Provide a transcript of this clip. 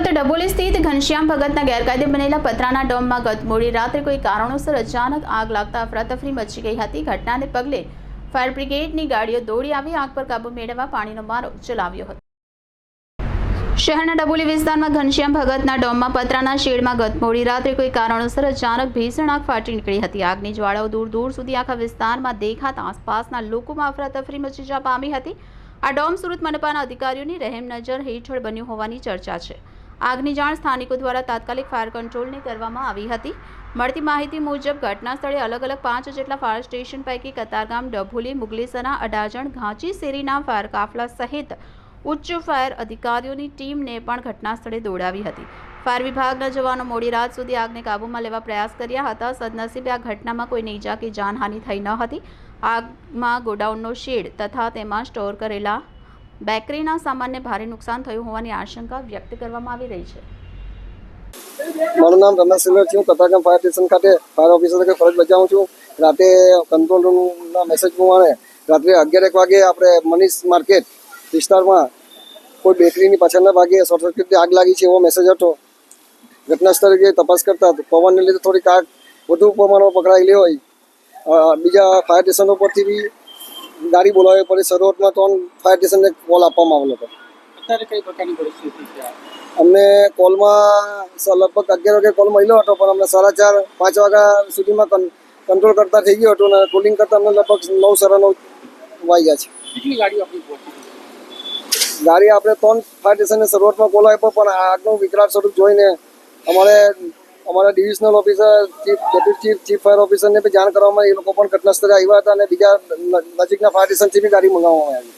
સુરત ડબોલી સ્થિત ઘનશ્યામ ભગતના ગેરકાયદે બનેલા પતરાના ડોમમાં ગત મોડી રાત્રે કોઈ કારણોસર અચાનક આગ લાગતા અફરાતફરી મચી ગઈ હતી. ઘટનાને પગલે ફાયર બ્રિગેડની ગાડીઓ દોડી આવી, આગ પર કાબુ મેળવવા પાણીનો મારો ચલાવ્યો હતો. શહેરના ડબોલી વિસ્તારમાં ઘનશ્યામ ભગતના ડોમમાં પતરાના શેડમાં ગત મોડી રાત્રે કોઈ કારણોસર અચાનક ભીષણ આગ ફાટી નીકળી હતી. આગની જ્વાળાઓ દૂર દૂર સુધી આખા વિસ્તારમાં દેખાતા આસપાસના લોકોમાં અફરાતફરી મચી જવા પામી હતી. આ ડોમ સુરત મનપાના અધિકારીઓની રહેમ નજર હેઠળ બન્યું હોવાની ચર્ચા છે. આગની જાણ સ્થાનિકો દ્વારા તાત્કાલિક ફાયર કંટ્રોલને કરવામાં આવી હતી. મળતી માહિતી મુજબ ઘટના સ્થળે અલગ અલગ પાંચ જેટલા ફાયર સ્ટેશન પૈકી કતારગામ, ડભોલી મુગલીસના અડાજણ, ઘાંચી, શેરીના ફાયર કાફલા સહિત ઉચ્ચ ફાયર અધિકારીઓની ટીમને પણ ઘટના સ્થળે દોડાવી હતી. ફાયર વિભાગના જવાનો મોડી રાત સુધી આગને કાબૂમાં લેવા પ્રયાસ કર્યા હતા. સદનસીબે આ ઘટનામાં કોઈને ઈજા કે જાનહાનિ થઈ ન હતી. આગમાં ગોડાઉનનો શેડ તથા તેમાં સ્ટોર કરેલા બેકરીના સામાનને ભારે નુકસાન થયું હોવાની આશંકા વ્યક્ત કરવામાં આવી રહી છે. મારું નામ રમેશ સિલ્વર છે હું કતારગામ ફાયર સ્ટેશન ખાતે ફાયર ઓફિસર તરીકે ફરજ બજાવું છું. રાતે કંટ્રોલ રૂમના મેસેજ પ્રમાણે રાત્રે અગિયાર એક વાગે આપણે મનીષ માર્કેટ વિસ્તારમાં કોઈ બેકરીની પાછળના ભાગે શોર્ટ સર્કિટથી આગ લાગી છે એવો મેસેજ હતો. ઘટના સ્થળે જે તપાસ કરતા પવનને લીધે થોડીક આગ, વધુ પ્રમાણમાં પકડાયેલી હોય. બીજા ફાયર સ્ટેશનો પરથી બી ગાડી બોલાવવી પડી. શરૂઆતમાં તો ફાયર સ્ટેશનને કોલ આપવામાં આવેલો હતો. અત્યારે કઈ પ્રકારની પરિસ્થિતિ છે? અમને કોલમાં લગભગ અગિયાર વાગે કોલ મળ્યો હતો પણ અમને સાડા ચાર પાંચ વાગ્યા સુધીમાં કંટ્રોલ કરતા થઈ ગયો હતો અને કોલિંગ કરતા અમને લગભગ નવ સાડા નવ વાગ્યા છે. કેટલી ગાડીઓ આપણી પહોંચી ગાડી આપણે ત્રણ ફાયર સ્ટેશનને શરૂઆતમાં કોલ આપ્યો પણ આગનું વિકરાળ સ્વરૂપ જોઈને અમારે અમારા divisional officer chief deputy chief chief fire ઓફિસરને બી જાણ કરવામાં એ લોકો પણ ઘટનાસ્થળે આવ્યા હતા અને બીજા નજીકના ફાયર સ્ટેશનથી બી ગાડી મંગાવવામાં આવી.